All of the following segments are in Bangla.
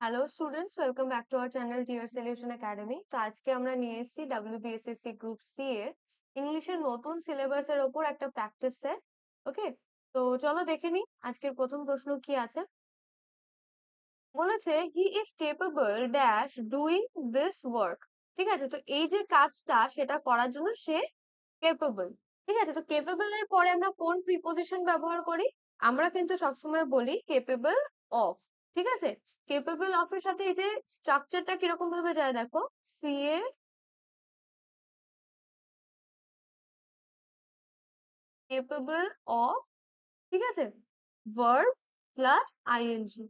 Hello students welcome back to our channel dear solution academy তো আজকে আমরা নিয়ে এসেছি ডাব্লিউবিএসএসসি গ্রুপ সি এর ইংলিশের নতুন সিলেবাসের ওপর একটা প্র্যাকটিস সেট ওকে তো চলো দেখে নিই আজকের প্রথম প্রশ্ন কি আছে। বলেছে he is capable dash doing this work ঠিক আছে, তো এই যে কাজটা সেটা করার জন্য সে কেপেবল ঠিক আছে, তো কেপেবল এর পরে আমরা কোন প্রিপোজিশন ব্যবহার করি? আমরা কিন্তু সবসময় বলি কেপেবল অফ ঠিক আছে? কেপেবল অফ এর সাথে এই যে স্ট্রাকচারটা কীরকম ভাবে যায় দেখো? সি এ কেপেবল অফ ঠিক আছে? ভার্ব প্লাস আইএনজি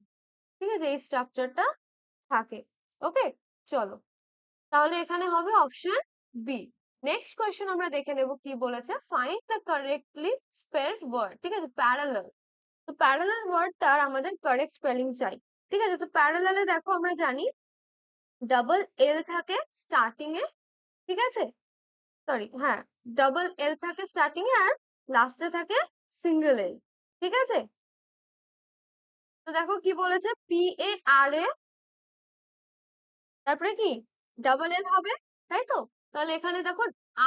ঠিক আছে? এই স্ট্রাকচারটা থাকে। ওকে চলো। তাহলে এখানে হবে অপশন বি নেক্সট কোয়েশ্চেন আমরা দেখে নেব কি বলেছে? Find the correctly spelled word ঠিক আছে? প্যারালাল তো প্যারালাল ওয়ার্ডটার আমাদের কারেক্ট স্পেলিং চাই। ঠিক আছে? তো প্যারালালে দেখো আমরা জানি ডাবল এল থাকে স্টার্টিং এ, ঠিক আছে? সরি হ্যাঁ ডাবল এল থাকে স্টার্টিং এ আর লাস্টে থাকে সিঙ্গেল এল ঠিক আছে? তো দেখো কি বলেছে? পি এ আর এ তারপরে কি? ডাবল এল হবে, তাই তো? তাহলে এখানে দেখো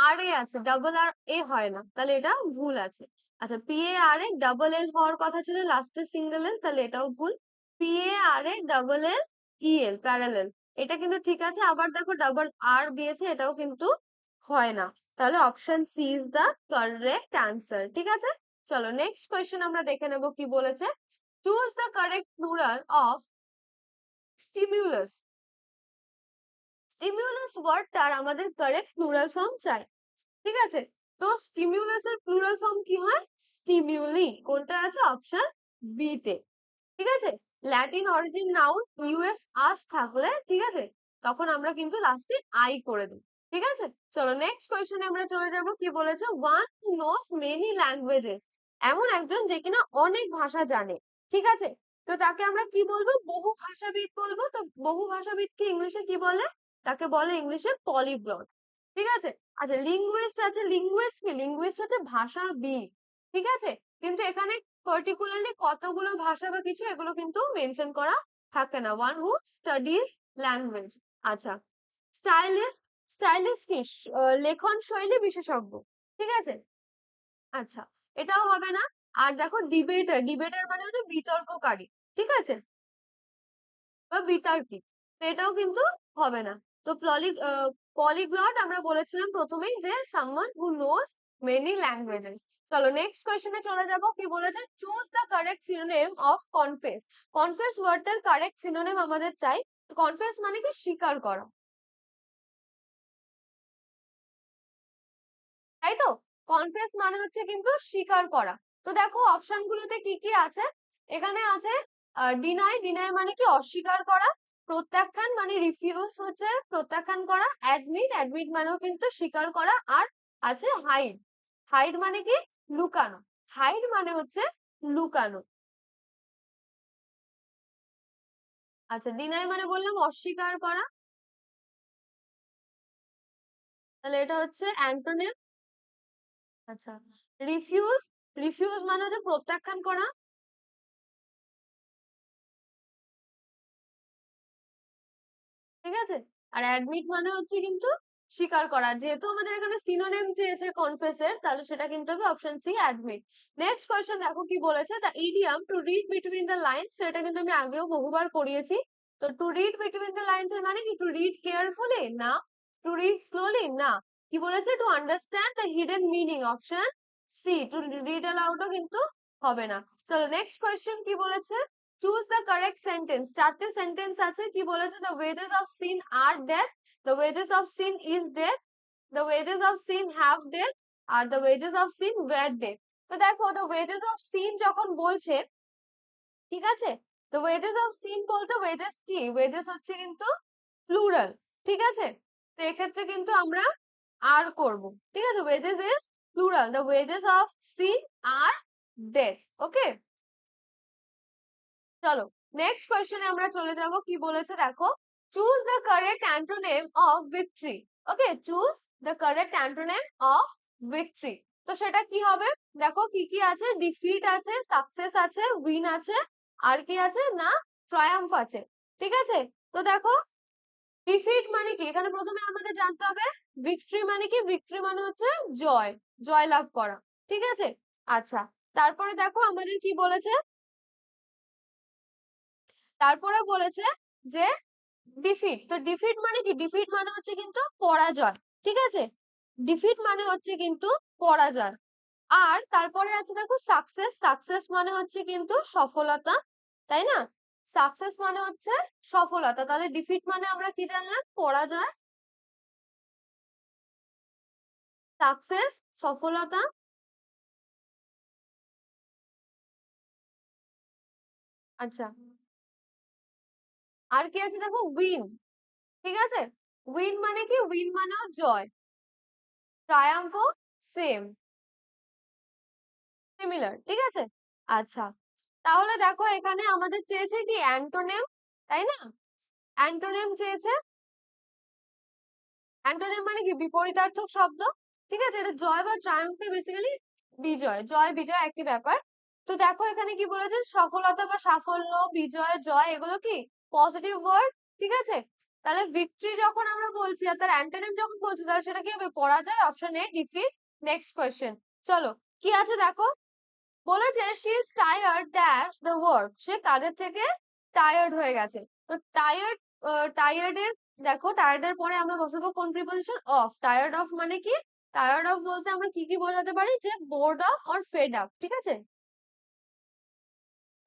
আর এ আছে ডাবল আর এ হয় না, তাহলে এটা ভুল আছে। আচ্ছা P A R A double এল হওয়ার কথা ছিল লাস্টে সিঙ্গেল এল তাহলে এটাও ভুল। P A R A double L E L parallel এটা কিন্তু ঠিক আছে, আবার দেখো ডাবল আর দিয়েছে, এটাও কিন্তু হয় না। তাহলে option C is the correct answer ঠিক আছে? চলো নেক্সট কোয়েশ্চেন আমরা দেখে নেব কি বলেছে। Choose the correct plural of stimulus stimulus ওয়ার্ডটার আমাদের কারেক্ট প্লুরাল ফর্ম চাই, ঠিক আছে? তো স্টিমিউলাস এর প্লুরাল ফর্ম কি হয়? স্টিমিউলি কোনটা আছে? অপশন বি তে, ঠিক আছে? Latin origin noun U S us থাকলে, ঠিক আছে? তখন আমরা কিন্তু লাস্টে আই করে দিই ঠিক আছে? চলো নেক্সট কোয়েশ্চেনে আমরা চলে যাব, কি বলেছে? ওয়ান নোস মেনি ল্যাঙ্গুয়েজেস এমন একজন যে কিনা অনেক ভাষা জানে, ঠিক আছে? তো তাকে আমরা কি বলব? বহু ভাষাবিদ বলব। তো বহু ভাষাবিদকে ইংলিশে কি বলে? তাকে বলে ইংলিশে পলিগ্লট ঠিক আছে? আচ্ছা লিঙ্গুইস্ট আছে লিঙ্গুইস্ট কি? লিঙ্গুইস্ট হচ্ছে ভাষাবিদ, ঠিক আছে? কিন্তু এখানে পার্টিকুলারলি কতগুলো ভাষা বা কিছু, এগুলো কিন্তু মেনশন করা থাকে না। ওয়ান হু স্টাডিজ ল্যাঙ্গুয়েজ আচ্ছা স্টাইলিস্ট স্টাইলিস্ট কি? লেখন শৈলী বিশেষজ্ঞ। ঠিক আছে? আচ্ছা এটাও হবে না। আর দেখো ডিবেটার ডিবেটার মানে হচ্ছে বিতর্ককারী। ঠিক আছে? বা বিতর্কী তো এটাও কিন্তু হবে না। তো পলি পলিগ্লট আমরা বলেছিলাম প্রথমেই যে someone who knows many languages চলো নেক্সট কোয়েশ্চেনে চলে যাব। কি বলেছে? Choose the correct synonym of confess confess ওয়ার্ডটার correct synonym আমাদের চাই। কনফেস মানে কি? স্বীকার করা। তাই তো? কনফেস মানে হচ্ছে কিন্তু স্বীকার করা। তো দেখো অপশন গুলোতে কি কি আছে? এখানে আছে ডিনাই ডিনাই মানে কি? অস্বীকার করা। প্রত্যাখ্যান মানে রিফিউজ হচ্ছে, প্রত্যাখ্যান করা। অ্যাডমিট অ্যাডমিট মানেও কিন্তু স্বীকার করা। আর আছে হাইড হাইড মানে কি? লুকানো। হাইড মানে হচ্ছে লুকানো। আচ্ছা ডিনাই মানে বললাম অস্বীকার করা। তাহলে এটা হচ্ছে অ্যান্টোনিম আচ্ছা রিফিউজ রিফিউজ মানে হচ্ছে প্রত্যাখ্যান করা। ঠিক আছে? আর অ্যাডমিট মানে হচ্ছে কিন্তু স্বীকার করা। যেহেতু আমাদের এখানে সিনোনেম চেয়েছে কনফেসের তাহলে সেটা কিন্তু হবে option C admit next question দেখো কি বলেছে the idiom to read between the lines তো এটা কিন্তু আমি আগেও বহুবার করিয়েছি। তো to read between the lines এর মানে কি? টু রিড কেয়ারফুলি না? টু রিড স্লোলি না? কি বলেছে? To understand the hidden meaning option C to read অ্যালাউডও কিন্তু হবে না। চলো নেক্সট কোয়েশ্চেন কি বলেছে? চুজ দ্য কারেক্ট সেন্টেন্স চারটে সেন্টেন্স আছে, কি বলেছে? The wages of sin are death the wages of sin is death the wages of sin have death R the wages of sin were death তো দেখো দ্য ওয়েজেস অফ সিন যখন বলছে, ঠিক আছে? দ্য ওয়েজেস অফ সিন বলতে ওয়েজেস কি? ওয়েজেস হচ্ছে কিন্তু প্লুরাল ঠিক আছে? তো এক্ষেত্রে কিন্তু আমরা আর করব, ঠিক আছে? Wages is plural the wages of sin are death okay চলো নেক্সট কোয়েশ্চেনে আমরা চলে যাব, কি বলেছে দেখো? Choose the correct antonym of victory okay choose the correct antonym of victory তো সেটা কি হবে? দেখো কি কি আছে? ডিফিট আছে সাকসেস আছে উইন আছে, আর কি আছে? না ট্রায়াম্ফ আছে। ঠিক আছে? তো দেখো ডিফিট মানে কি? এখানে প্রথমে আমাদের জানতে হবে ভিক্টরি মানে কি? ভিক্টরি মানে হচ্ছে জয় জয় লাভ করা। ঠিক আছে? আচ্ছা তারপরে দেখো আমাদের কি বলেছে? তারপরে বলেছে যে ডিফিট তো ডিফিট মানে কি? ডিফিট মানে হচ্ছে কিন্তু পরাজয়, ঠিক আছে? ডিফিট মানে হচ্ছে কিন্তু পরাজয়। আর তারপরে আছে দেখো সাকসেস সাকসেস মানে হচ্ছে কিন্তু সফলতা, তাই না? সাকসেস মানে হচ্ছে সফলতা। তাহলে ডিফিট মানে আমরা কি জানলাম? পরাজয়। সাকসেস সফলতা। আচ্ছা। আর কি আছে দেখো? উইন ঠিক আছে? উইন মানে কি? উইন মানেও জয়। ট্রায়াম্ফ সেম সিমিলার ঠিক আছে? আচ্ছা। তাহলে দেখো এখানে আমাদের চেয়েছে কি? অ্যান্টোনেম তাই না? অ্যান্টোনেম চেয়েছে। অ্যান্টোনেম মানে কি? বিপরীতার্থক শব্দ। ঠিক আছে? এটা জয় বা ট্রায়াম্ফে বেসিক্যালি বিজয়। জয়, বিজয় একই ব্যাপার। তো দেখো এখানে কি বলেছে? সফলতা বা সাফল্য, বিজয়, জয় এগুলো কি? পজিটিভ ওয়ার্ড ঠিক আছে? তাহলে ভিক্টরি যখন আমরা বলছি আর তার অ্যান্টোনিম যখন বলছি, তাহলে সেটা কি হবে? পরাজয় option A defeat next question চলো, কি আছে দেখো? বলেছে she is tired dash the work সে কাজের থেকে টায়ার্ড হয়ে গেছে। তো টায়ার্ড টায়ার্ড এর, দেখো টায়ার্ড এর পরে আমরা বসাবো কোন প্রিপোজিশন অফ টায়ার্ড অফ মানে কি? টায়ার্ড অফ বলতে আমরা কি কি বোঝাতে পারি? যে bored of or fed up ঠিক আছে?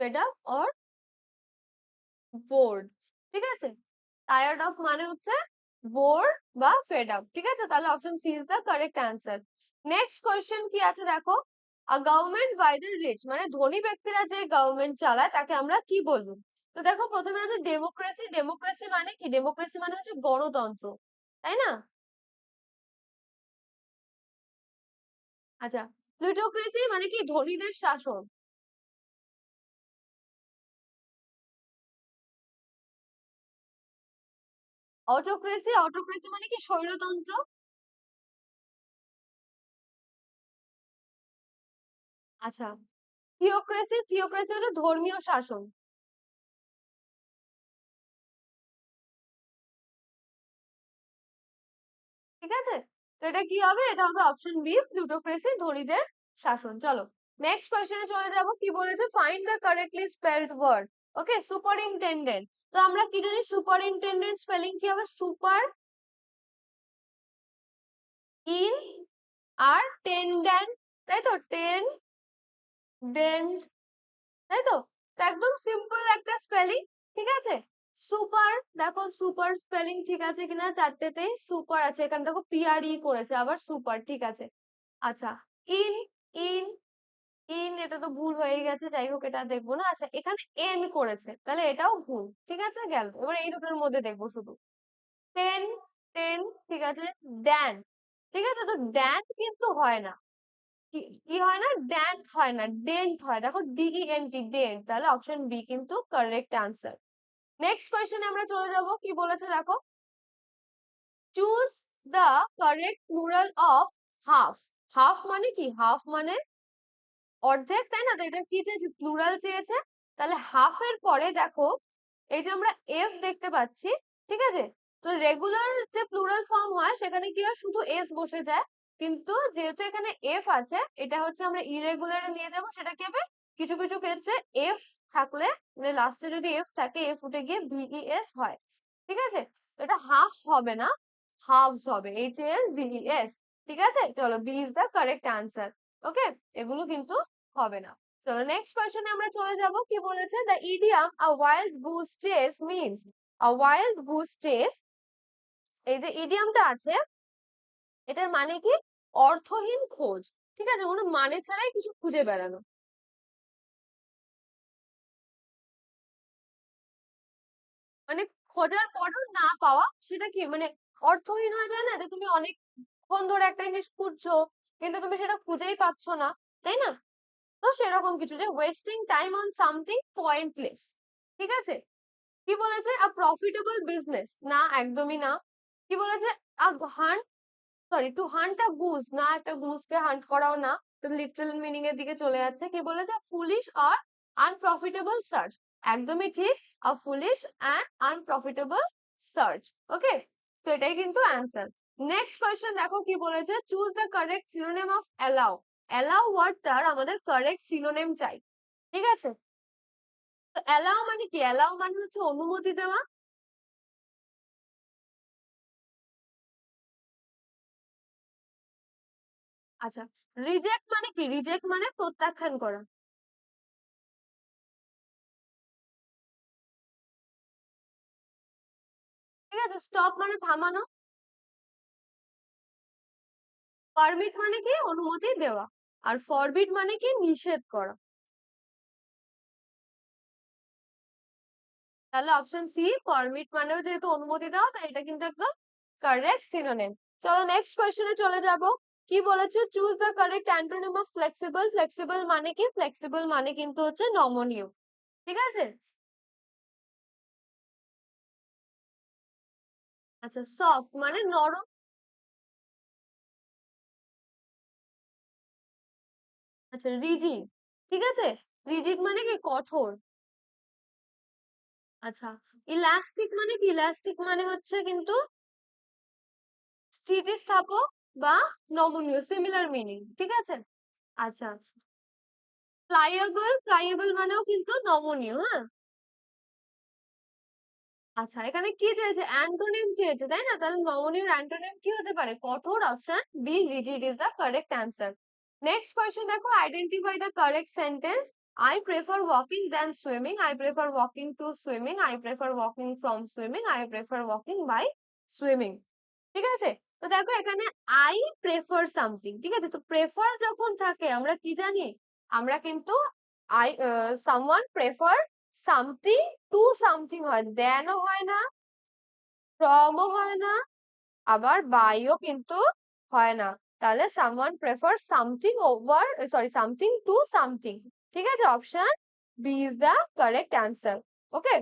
ফেড আপ অর বোর্ড, ঠিক আছে? টায়ার্ড অফ মানে হচ্ছে বোর বা ফেড আপ ঠিক আছে? তাহলে option C is the correct answer. Next question কি আছে দেখো? গভর্নমেন্ট বাই দ্য রিচ মানে ধনী ব্যক্তিরা যে গভর্নমেন্ট চালায় তাকে আমরা কি বলব? তো দেখো প্রথমে আছে ডেমোক্রেসি ডেমোক্রেসি মানে কি? ডেমোক্রেসি মানে হচ্ছে গণতন্ত্র, তাই না? আচ্ছা প্লুটোক্রেসি মানে কি? ধনীদের শাসন। অটোক্রেসি অটোক্রেসি মানে কি স্বৈরতন্ত্র? আচ্ছা থিওক্রেসি থিওক্রেসি হলো ধর্মীয় শাসন। ঠিক আছে? তো এটা কি হবে? এটা হবে অপশন বি প্লুটোক্রেসি ধনীদের শাসন। চলো নেক্সট কোয়েশ্চেনে চলে যাব। কি বলেছে? Find the correctly spelled word okay superintendent তো আমরা কি জানি সুপারিনটেন্ডেন্ট স্পেলিং কি হবে? সুপার ইন আর টেন্ডেন্ট তাই তো? টেন ডেন্ট তাই তো? একদম সিম্পল একটা স্পেলিং ঠিক আছে? সুপার দেখো সুপার স্পেলিং ঠিক আছে কিনা? চারটেতেই সুপার আছে। এখানে দেখো পিআর ই করেছে, আবার সুপার ঠিক আছে? আচ্ছা ইন ইন ইন এটা তো ভুল হয়ে গেছে, যাই হোক এটা দেখব না। আচ্ছা এখানে এন করেছে, তাহলে এটাও ভুল, ঠিক আছে? গেল, এবার এই দুটোর মধ্যে দেখব শুধু। টেন টেন ঠিক আছে? ড্যান ঠিক আছে? তো ড্যান কিন্তু হয় না। কি হয় না? ড্যান্ট হয় না ডেন্ট হয়। দেখো D E N T dent তাহলে অপশন বি কিন্তু কারেক্ট আনসার নেক্সট কোয়েশ্চেনে আমরা চলে যাব, কি বলেছে দেখো? Choose the correct plural of half half মানে কি? হাফ মানে অর্ধেক, তাই না? তো এটা কি চেয়েছে প্লুরাল চেয়েছে? তাহলে হাফ এর পরে দেখো, এই যে আমরা এফ দেখতে পাচ্ছি, ঠিক আছে? তো রেগুলার যে প্লুরাল ফর্ম হয়, সেখানে কি হয়? শুধু এস বসে যায়। কিন্তু যেহেতু এখানে এফ আছে, এটা হচ্ছে আমরা ইরেগুলারে নিয়ে যাব। সেটা কি হবে? কিছু কিছু ক্ষেত্রে এফ থাকলে মানে লাস্টে যদি এফ থাকে এফ উঠে গিয়ে ভিইএস হয়, ঠিক আছে? এটা হাফস হবে না হাফস হবে। এইচ এল ভিইএস ঠিক আছে? চলো B is the correct answer okay এগুলো কিন্তু হবে না। চলো নেক্সট কোয়েশ্চেনে আমরা চলে যাব। কি বলেছে? The idiom a wild goose chase means a wild goose chase এই যে ইডিয়ামটা আছে, এটার মানে কি? অর্থহীন খোঁজ। ঠিক আছে? কোনো মানে ছাড়াই কিছু খুঁজে বেড়ানো। মানে খোঁজার পরও না পাওয়া, সেটা কি? মানে অর্থহীন হয়ে যায় না? যে তুমি অনেকক্ষণ ধরে একটা জিনিস খুঁজছো, কিন্তু তুমি সেটা খুঁজেই পাচ্ছ না, তাই না? তো সেরকম কিছু যে wasting time on something pointless ঠিক আছে? কি বলেছে? আ প্রফিটেবল বিজনেস না একদমই না। কি বলেছে? A hunt sorry to hunt a goose না একটা গুজকে হান্ট করাও না। লিটারাল মিনিং এর দিকে চলে যাচ্ছে। কি বলেছে? ফুলিশ আর আনপ্রফিটেবল সার্চ একদমই ঠিক। A foolish and unprofitable search okay তো এটাই কিন্তু অ্যান্সার নেক্সট কোয়েশ্চেন দেখো কি বলেছে? Choose the correct synonym of allow allow ওয়ার্ডটার আমাদের কারেক্ট সিনোনেম চাই, ঠিক আছে? তো অ্যালাউ মানে কি? অ্যালাউ মানে হচ্ছে অনুমতি দেওয়া। আচ্ছা রিজেক্ট মানে কি? রিজেক্ট মানে প্রত্যাখ্যান করা। ঠিক আছে স্টপ মানে থামানো। পারমিট মানে কি? অনুমতি দেওয়া। আর ফরবিট মানে কি? নিষেধ করা। তাহলে অপশন সি পারমিট মানেও যেহেতু অনুমতি দেওয়া তাই এটা কিন্তু একদম কারেক্ট সিনোনিম চলো নেক্সট কোয়েশ্চেনে চলে যাব। কি বলেছে? Choose the correct antonym of flexible flexible মানে কি? ফ্লেক্সিবল মানে কিন্তু হচ্ছে নমনীয়। ঠিক আছে? আচ্ছা সফট মানে নরম আচ্ছা রিজিড। ঠিক আছে? রিজিড মানে কি? কঠোর। আচ্ছা ইলাস্টিক মানে কি? ইলাস্টিক মানে হচ্ছে কিন্তু স্থিতিস্থাপক বা নমনীয় সিমিলার মিনিং ঠিক আছে? আচ্ছা ফ্লাইয়েবল ফ্লাইয়েবল মানেও কিন্তু নমনীয় হ্যাঁ? আচ্ছা এখানে কি চেয়েছে? অ্যান্টোনিম চেয়েছে, তাই না? তাহলে নমনীয় অ্যান্টোনিম কি হতে পারে? কঠোর option B, rigid is the correct answer. Next question দেখো identify the correct sentence I prefer walking than swimming. I prefer walking to swimming. I prefer walking from swimming. I prefer walking by swimming. ঠিক আছে তো দেখো, এখানে আই প্রেফার সামথিং ঠিক আছে তো প্রেফার যখন থাকে, আমরা কি জানি আমরা কিন্তু I someone prefer something to something হয় দেনও হয় না ফ্রমও হয় না, আবার বাইও কিন্তু হয় না তাহলে someone prefer something over sorry something to something ঠিক আছে? Option B is the correct answer okay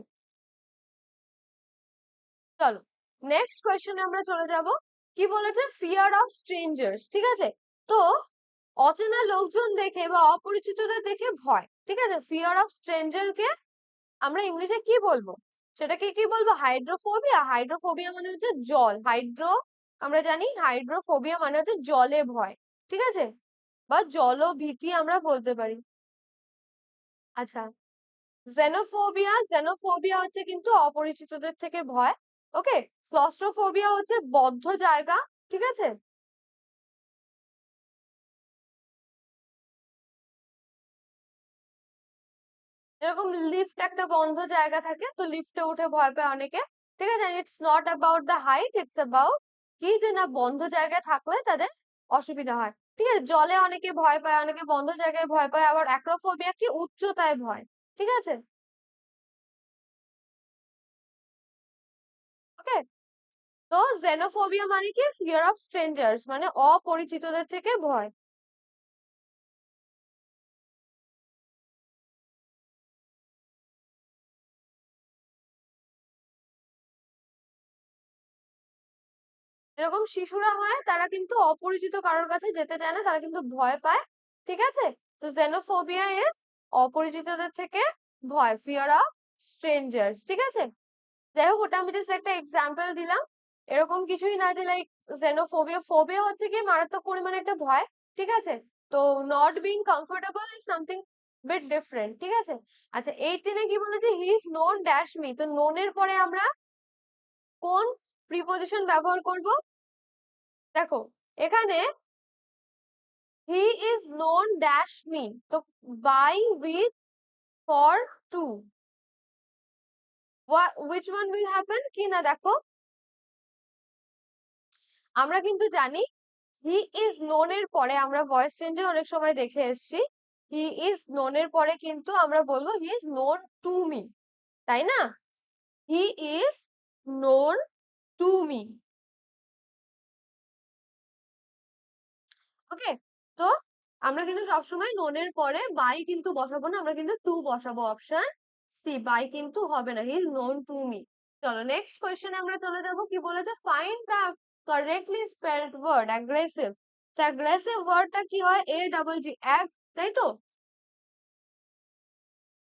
চলো নেক্সট কোয়েশ্চেনে আমরা চলে যাব। কি বলেছে? ফিয়ার অফ স্ট্রেঞ্জার্স ঠিক আছে? তো অচেনা লোকজন দেখে বা অপরিচিতদের দেখে ভয়, ঠিক আছে? ফিয়ার অফ স্ট্রেঞ্জারকে আমরা ইংলিশে কি বলব? সেটাকে কি বলব? হাইড্রোফোবিয়া হাইড্রোফোবিয়া মানে হচ্ছে জল। হাইড্রো আমরা জানি হাইড্রোফোবিয়া মানে হচ্ছে জলে ভয়, ঠিক আছে? বা জলভীতি আমরা বলতে পারি। আচ্ছা জেনোফোবিয়া জেনোফোবিয়া হচ্ছে কিন্তু অপরিচিতদের থেকে ভয়, ওকে? ক্লস্ট্রোফোবিয়া হচ্ছে বদ্ধ জায়গা, ঠিক আছে? যেরকম লিফট একটা বন্ধ জায়গা থাকে, তো লিফটে উঠে ভয় পায় অনেকে, ঠিক আছে? It's not about the height it's about কি যে না বন্ধ জায়গায় থাকলে তাদের অসুবিধা হয়। ঠিক আছে? জলে অনেকে ভয় পায়, অনেকে বন্ধ জায়গায় ভয় পায়, আবার অ্যাক্রোফোবিয়া কি উচ্চতায় ভয়। ঠিক আছে? ওকে? তো জেনোফোবিয়া মানে কি? ফিয়ার অফ স্ট্রেঞ্জার্স মানে অপরিচিতদের থেকে ভয়। এরকম শিশুরা হয়, তারা কিন্তু অপরিচিত কারোর কাছে যেতে চায় না, তারা কিন্তু ভয় পায়, ঠিক আছে? তো জেনোফোবিয়া ইজ অপরিচিতদের থেকে ভয় ফিয়ার অফ স্ট্রেঞ্জার্স ঠিক আছে? যাই হোক, ওটা আমি জাস্ট একটা এক্সাম্পল দিলাম। এরকম কিছুই না যে লাইক জেনোফোবিয়া ফোবিয়া হচ্ছে কি মারাত্মক পরিমাণে একটা ভয়, ঠিক আছে? তো not being comfortable is something bit different ঠিক আছে? আচ্ছা এইটিনে কি বলেছে? He is known dash me তো নোনের পরে আমরা কোন প্রিপোজিশন ব্যবহার করব। দেখো, এখানে he is known dash me তো by with for to which one will happen? কি না, দেখো। আমরা কিন্তু জানি হি ইজ নোন এর পরে, আমরা ভয়েস চেঞ্জে অনেক সময় দেখে এসছি হি ইজ নোন এর পরে কিন্তু আমরা বলব he is known to me তাই না? He is known to me okay তো আমরা কিন্তু সবসময় নোনের পরে বাই কিন্তু বসাবো না, আমরা কিন্তু টু বসাবো অপশন সি বাই কিন্তু হবে না he is known to me চলো নেক্সট কোয়েশ্চেনে আমরা চলে যাব, কি বলেছে? Find the correctly spelled word aggressive তো অ্যাগ্রেসিভ ওয়ার্ডটা কি হয়? এ ডাবল জি অ্যাগ তাই তো?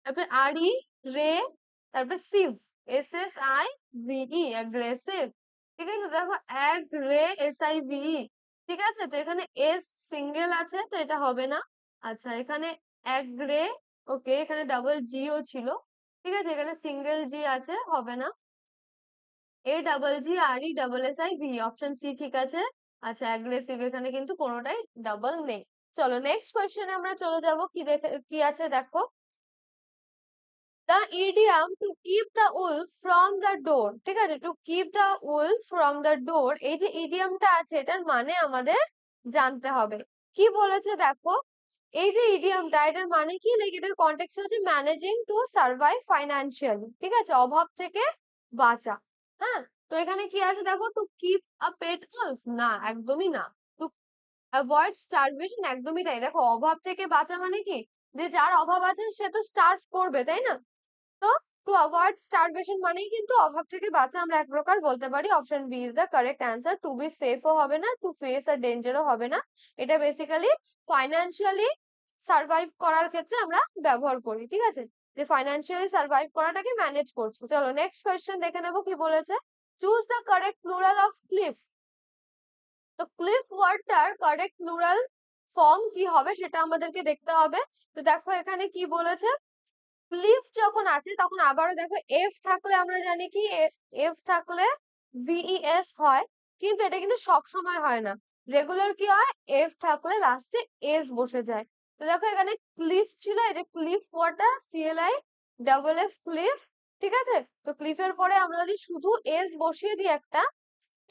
তারপরে আর ই রে তারপর সিভ S S I V E aggressive ঠিক আছে? দেখো এক রে এস আই ভিই ঠিক আছে? তো এখানে এস সিঙ্গেল আছে, তো এটা হবে না। আচ্ছা এখানে এক রে ওকে এখানে ডাবল জিও ছিল। ঠিক আছে? এখানে সিঙ্গেল জি আছে, হবে না। A double G R E double S I V option C ঠিক আছে? আচ্ছা অ্যাগ্রেসিভ এখানে কিন্তু কোনোটাই ডাবল নেই। চলো নেক্সট কোয়েশ্চেনে আমরা চলে যাব। কি দেখে, কি আছে দেখো? The idiom to keep the wolf from the door ঠিক আছে? To keep the wolf from the door এই যে ইডিয়ামটা আছে, এটার মানে আমাদের জানতে হবে। কি বলেছে দেখো? এই যে ইডিয়ামটা এটার মানে কি? এটার কন্টেক্স হচ্ছে ম্যানেজিং টু সার্ভাইভ ফাইন্যান্সিয়ালি ঠিক আছে? অভাব থেকে বাঁচা। হ্যাঁ? তো এখানে কি আছে দেখো? To keep a pet wolf না, একদমই না। টু অ্যাভয়েড স্টারভেশন একদমই তাই। দেখো, অভাব থেকে বাঁচা মানে কি? যে যার অভাব আছে, সে তো স্টার্ভ করবে, তাই না? তো টু অ্যাভয়েড স্টারভেশন মানেই কিন্তু অভাব থেকে বাঁচা আমরা এক প্রকার বলতে পারি। Option B is the correct answer to be সেফও হবে না টু ফেস আ ডেঞ্জারও হবে না। এটা বেসিক্যালি ফাইন্যান্সিয়ালি সার্ভাইভ করার ক্ষেত্রে আমরা ব্যবহার করি, ঠিক আছে? যে ফাইন্যান্সিয়ালি সার্ভাইভ করাটাকে ম্যানেজ করছ। চলো নেক্সট কোয়েশ্চেন দেখে নেব কি বলেছে। Choose the correct plural of cliff তো ক্লিফ ওয়ার্ডটার কারেক্ট প্লুরাল ফর্ম কি হবে সেটা আমাদেরকে দেখতে হবে। তো দেখো এখানে কি বলেছে? ক্লিফ যখন আছে, তখন আবারও দেখো এফ থাকলে আমরা জানি কি? এফ থাকলে ভিইএস হয়। কিন্তু এটা কিন্তু সব সময় হয় না। রেগুলার কি হয়? এফ থাকলে লাস্টে এস বসে যায়। তো দেখো এখানে ক্লিফ ছিল, এই যে ক্লিফ ওয়ার্ডটা সিএলআই ডাবল এফ ক্লিফ ঠিক আছে? তো ক্লিফের পরে আমরা যদি শুধু এস বসিয়ে দিই একটা,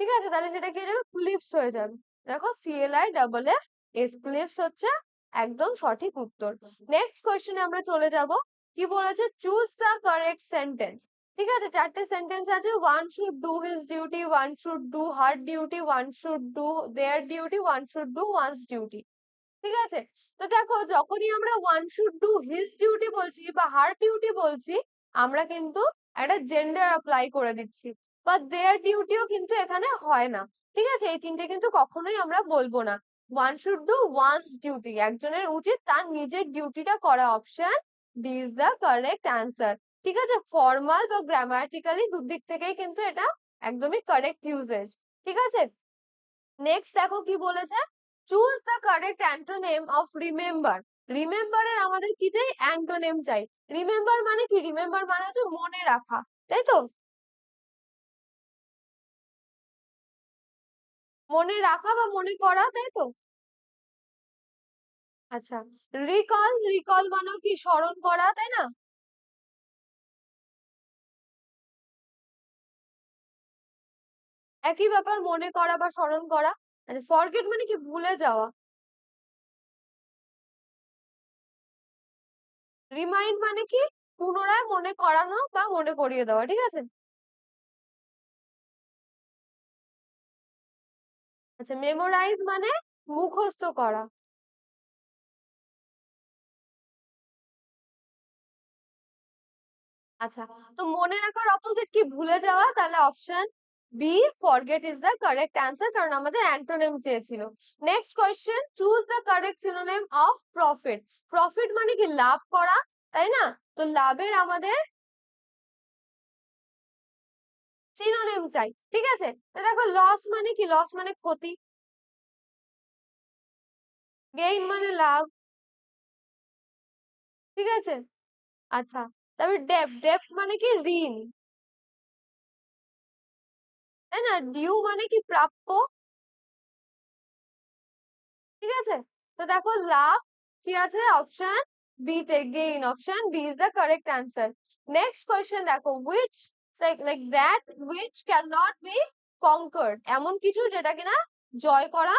ঠিক আছে? তাহলে সেটা কি হয়ে যাবে? ক্লিপস হয়ে যাবে। দেখো C L I double F S cliffs হচ্ছে একদম সঠিক উত্তর। নেক্সট কোয়েশ্চেনে আমরা চলে যাব। কি বলেছে? চুজ দ্য কারেক্ট সেন্টেন্স ঠিক আছে? চারটে সেন্টেন্স আছে। One should do his duty one should do her duty one should do their duty one should do one's duty ঠিক আছে? তো দেখো, যখনই আমরা one should do his duty বলছি বা হার ডিউটি বলছি, আমরা কিন্তু একটা জেন্ডার অ্যাপ্লাই করে দিচ্ছি। বা দেয়ার ডিউটিও কিন্তু এখানে হয় না। ঠিক আছে? এই তিনটে কিন্তু কখনোই আমরা বলব না। One should do one's duty একজনের উচিত তার নিজের ডিউটিটা করা option is the correct answer ঠিক আছে? ফর্মাল বা গ্রামাটিক্যালি দুদিক থেকেই কিন্তু এটা একদমই কারেক্ট ইউজেজ ঠিক আছে? নেক্সট দেখো কি বলেছে? Choose the correct antonym of remember রিমেম্বারের আমাদের কি চাই? অ্যান্টোনেম চাই। রিমেম্বার মানে কি? রিমেম্বার মানে হচ্ছে মনে রাখা। তাই তো? মনে রাখা বা মনে করা, তাই তো? আচ্ছা রিকল রিকল মানে কি স্মরণ করা, তাই না? একই ব্যাপার মনে করা বা স্মরণ করা। আচ্ছা ফরগেট মানে কি ভুলে যাওয়া। রিমাইন্ড মানে কি পুনরায় মনে করানো বা মনে করিয়ে দেওয়া, ঠিক আছে? আচ্ছা মেমোরাইজ মানে মুখস্থ করা। আচ্ছা তো মনে রাখার অপোজিট কি ভুলে যাওয়া? তাহলে option B forget is the correct answer কারণ আমাদের অ্যান্টোনেম চেয়েছিল। Next question choose the correct synonym of profit profit মানে কি লাভ করা, তাই না? তো লাভের আমাদের সিনোনিম চাই, ঠিক আছে? দেখো লস মানে কি? লস মানে ক্ষতি। গেইন মানে লাভ। ঠিক আছে? আচ্ছা তারপর ডেপ ডেপ মানে কি ঋণ? তাই না? ডিউ মানে কি প্রাপ্য? ঠিক আছে? তো দেখো লাভ কি আছে? অপশন বি তে gain option B is the correct answer next question দেখো which like that which can not be conquered এমন কিছু যেটা কিনা জয় করা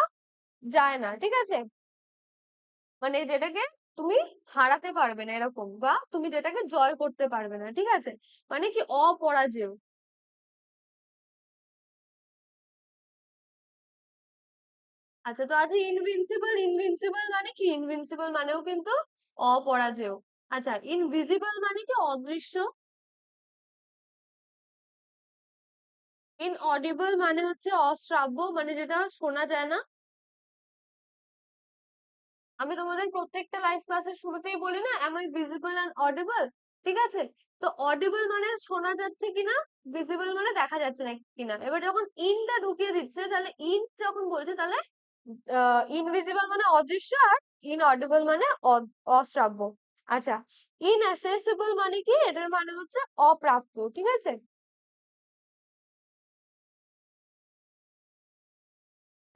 যায় না, ঠিক আছে? মানে যেটাকে তুমি হারাতে পারবে না এরকম বা তুমি যেটাকে জয় করতে পারবে না, ঠিক আছে? মানে কি অপরাজেয়। আচ্ছা তো আছে ইনভিনসিবল ইনভিনসিবল মানে কি? ইনভিনসিবল মানেও কিন্তু অপরাজেয়। আচ্ছা ইনভিজিবল মানে কি অদৃশ্য? ইনঅডিবল মানে হচ্ছে অশ্রাব্য মানে যেটা শোনা যায় না। আমি তোমাদের প্রত্যেকটা লাইভ ক্লাসের শুরুতেই বলি না am I visible and audible ঠিক আছে? তো অডিবল মানে শোনা যাচ্ছে কিনা ভিজিবল মানে দেখা যাচ্ছে না কিনা। এবার যখন ইনটা ঢুকিয়ে দিচ্ছে, তাহলে ইন যখন বলছে, তাহলে ইনভিজিবল মানে অদৃশ্য আর ইনঅডিবল মানে অশ্রাব্য। আচ্ছা ইনঅ্যাসেসিবল মানে কি? এটার মানে হচ্ছে অপ্রাপ্য, ঠিক আছে?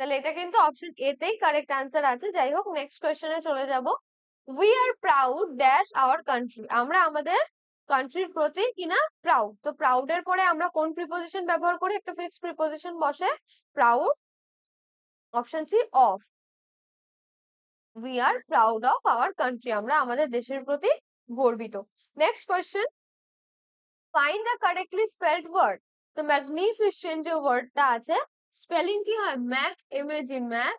তাহলে এটা কিন্তু অপশন এ তেই কারেক্ট অ্যান্সার আছে। যাই হোক নেক্সট কোয়েশ্চেনে চলে যাব। We are proud dash our country আমরা আমাদের কান্ট্রির প্রতি কিনা প্রাউড তো প্রাউড এর পরে আমরা কোন প্রিপোজিশন ব্যবহার করি? একটা ফিক্সড প্রিপোজিশন বসে। Proud option C of we are proud of our country আমরা আমাদের দেশের প্রতি গর্বিত। Next question find the correctly spelled word তো ম্যাগনিফিসেন্ট যে ওয়ার্ডটা আছে স্পেলিং কি হয়? Mag M A G mag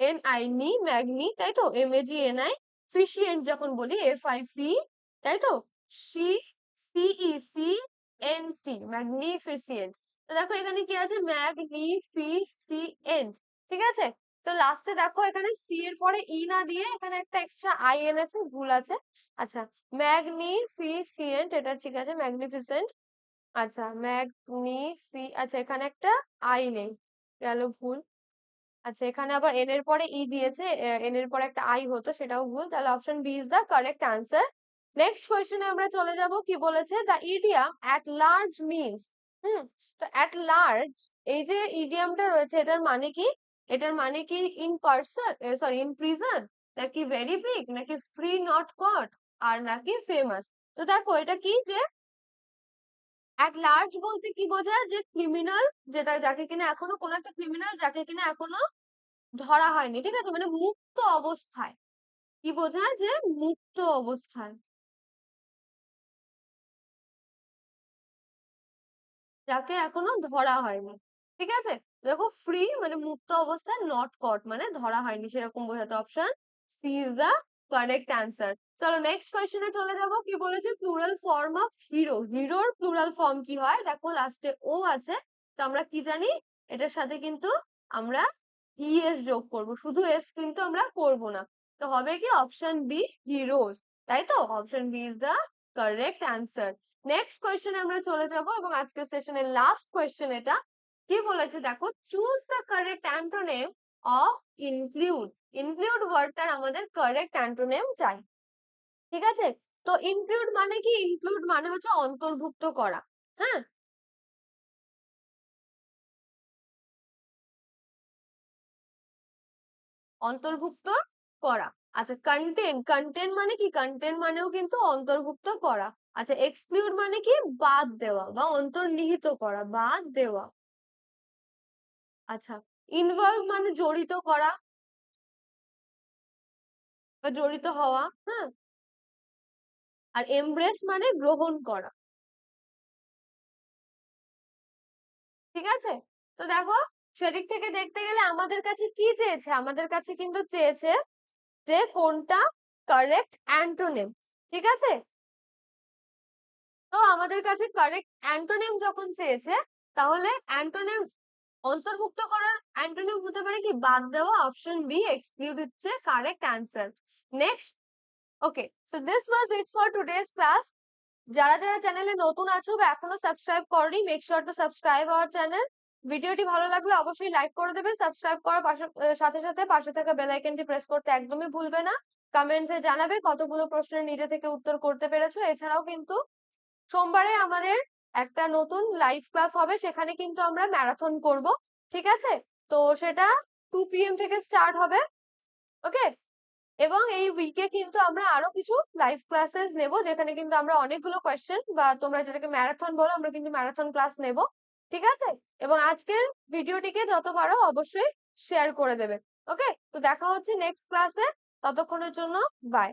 N I ni magni তাই তো? M A G N I ficient যখন বলি এফ আই ফি তাই তো? সি সিই সি এন টি ম্যাগনিফিসিয়েন্ট তো দেখো এখানে কি আছে? ম্যাগনিফিসিয়েন্ট ঠিক আছে? তো লাস্টে দেখো এখানে সি এর পরে ই না দিয়ে এখানে একটা এক্সট্রা আই এন আছে, ভুল আছে। আচ্ছা ম্যাগনিফিসিয়েন্ট এটা ঠিক আছে ম্যাগনিফিসেন্ট আচ্ছা ম্যাগনিফি আচ্ছা এখানে একটা আই নেই, গেল ভুল। আচ্ছা এখানে আবার এন এর পরে ই দিয়েছে এন এর পরে একটা আই হতো, সেটাও ভুল। তাহলে option B is the correct answer next কোয়েশ্চেনে আমরা চলে যাব, কি বলেছে? The idiom at large means hmm? তো অ্যাট লার্জ এই যে ইডিয়ামটা রয়েছে, এটার মানে কি? এটার মানে কি in person sorry in prison নাকি ভেরি বিগ নাকি ফ্রি নট কট আর নাকি ফেমাস তো দেখো, এটা কি যে অ্যাট লার্জ বলতে কি বোঝায়? যে ক্রিমিনাল যেটা, যাকে কিনা এখনও কোন একটা ক্রিমিনাল যাকে কিনা এখনও ধরা হয়নি, ঠিক আছে? মানে মুক্ত অবস্থায়। কি বোঝায়? যে মুক্ত অবস্থায়। যাকে এখনও ধরা হয়নি, ঠিক আছে? দেখো ফ্রি মানে মুক্ত অবস্থায় নট কট মানে ধরা হয়নি, সেরকম বোঝাতে option C is the correct answer চলো নেক্সট কোয়েশ্চেনে চলে যাব। কি বলেছে প্লুরাল ফর্ম অফ হিরো হিরোর প্লুরাল ফর্ম কি হয়? দেখো লাস্টে ও আছে, তো আমরা কি জানি? এটার সাথে কিন্তু আমরা ইএস যোগ করব। শুধু এস কিন্তু আমরা করব না। তো হবে কি অপশন বি হিরোজ তাই তো? Option B is the correct answer next কোয়েশ্চেনে আমরা চলে যাব এবং আজকের সেশনের লাস্ট কোয়েশ্চেন এটা। কি বলেছে? দেখো choose the correct antonym of include include ওয়ার্ডটার আমাদের কারেক্ট অ্যান্টোনেম চাই। ঠিক আছে? তো ইনক্লুড মানে কি? ইনক্লুড মানে হচ্ছে অন্তর্ভুক্ত করা। হ্যাঁ? অন্তর্ভুক্ত করা। আচ্ছা কন্টেন্ট কন্টেন্ট মানে কি? কন্টেন্ট মানেও কিন্তু অন্তর্ভুক্ত করা। আচ্ছা এক্সক্লুড মানে কি? বাদ দেওয়া বা অন্তর্নিহিত করা, বাদ দেওয়া। আচ্ছা ইনভলভ মানে জড়িত করা বা জড়িত হওয়া। হ্যাঁ? আর এমব্রেস মানে গ্রহণ করা। ঠিক আছে? তো দেখো, সেদিক থেকে দেখতে গেলে আমাদের কাছে কি চেয়েছে? আমাদের কাছে কিন্তু চেয়েছে যে কোনটা কারেক্ট অ্যান্টোনেম ঠিক আছে? তো আমাদের কাছে কারেক্ট অ্যান্টোনেম যখন চেয়েছে, তাহলে অ্যান্টোনেম অন্তর্ভুক্ত করার অ্যান্টোনিম হতে পারে কি? বাদ দেওয়া অপশন বি এক্সক্লুড হচ্ছে correct answer next okay so this was it for today's class যারা যারা চ্যানেলে নতুন আছো বা এখনও সাবস্ক্রাইব করনি make sure to subscribe our channel ভিডিওটি ভালো লাগলে অবশ্যই লাইক করে দেবে সাবস্ক্রাইব করার সাথে সাথে পাশে থাকা বেল আইকনটি প্রেস করতে একদমই ভুলবে না। কমেন্টসে জানাবে কতগুলো প্রশ্নের নিজে থেকে উত্তর করতে পেরেছ। এছাড়াও কিন্তু সোমবারে আমাদের একটা নতুন লাইভ ক্লাস হবে, সেখানে কিন্তু আমরা ম্যারাথন করব, ঠিক আছে? তো সেটা টু পিএম থেকে স্টার্ট হবে ওকে এবং এই উইকে কিন্তু আমরা আরও কিছু লাইভ ক্লাসেস নেব, যেখানে কিন্তু আমরা অনেকগুলো কোয়েশ্চেন বা তোমরা যেটাকে ম্যারাথন বলো, আমরা কিন্তু ম্যারাথন ক্লাস নেব, ঠিক আছে? এবং আজকের ভিডিওটিকে যত পারো অবশ্যই শেয়ার করে দেবে ওকে তো দেখা হচ্ছে নেক্সট ক্লাসে ততক্ষণের জন্য বাই